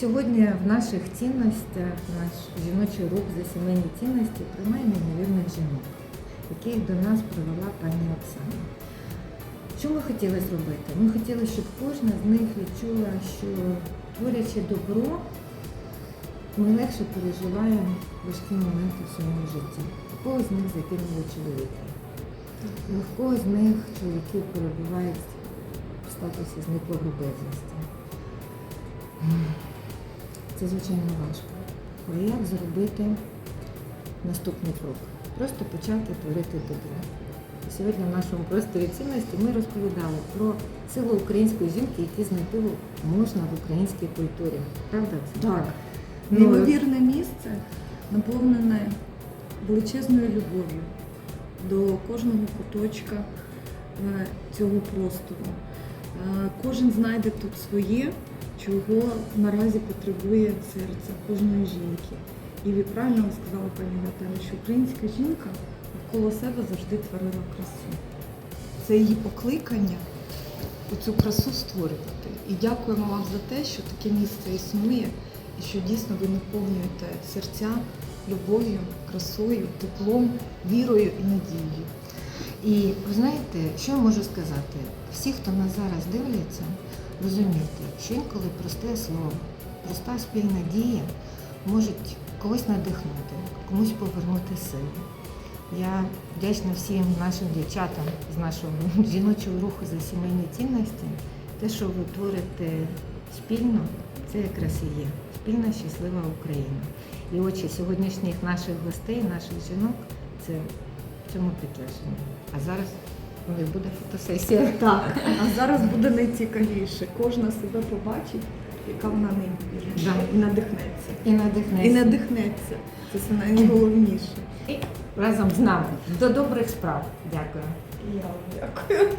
Сьогодні в наших цінностях наш жіночий рух за сімейні цінності приймає неймовірних жінок, яких до нас привела пані Оксана. Що ми хотіли зробити? Ми хотіли, щоб кожна з них відчула, що творячи добро, ми легше переживаємо важкі моменти в своєму житті. У когось з них закинули чоловіки. У когось з них чоловіки перебувають в статусі зниклого безвісті. Це звичайно важко. Але як зробити наступний крок? Просто почати творити добро. Сьогодні в нашому просторі цінності ми розповідали про силу української жінки, які знайти можна в українській культурі. Правда? Так. Ну, Неймовірне місце наповнене величезною любов'ю до кожного куточка е, цього простору. Е, Кожен знайде тут своє, чого наразі потребує серце кожної жінки. І ви правильно сказала пані Наталі, що українська жінка навколо себе завжди творила красу. Це її покликання цю красу створювати. І дякуємо вам за те, що таке місце існує, і що дійсно ви наповнюєте серця любов'ю, красою, теплом, вірою і надією. І ви знаєте, що я можу сказати? Всі, хто нас зараз дивляться, розумійте, що інколи просте слово, проста спільна дія можуть когось надихнути, комусь повернути силу. Я вдячна всім нашим дівчатам з нашого жіночого руху за сімейні цінності. Те, що ви творите спільно, це якраз і є спільна щаслива Україна. І очі сьогоднішніх наших гостей, наших жінок, це цьому підтвердження. А зараз них буде фотосесія. Так, а зараз буде найцікавіше. Кожна себе побачить, яка вона неймовірна. Да. І надихнеться. І надихнеться. І надихнеться. Це все найголовніше. І разом з нами. До добрих справ. Дякую. Я вам дякую.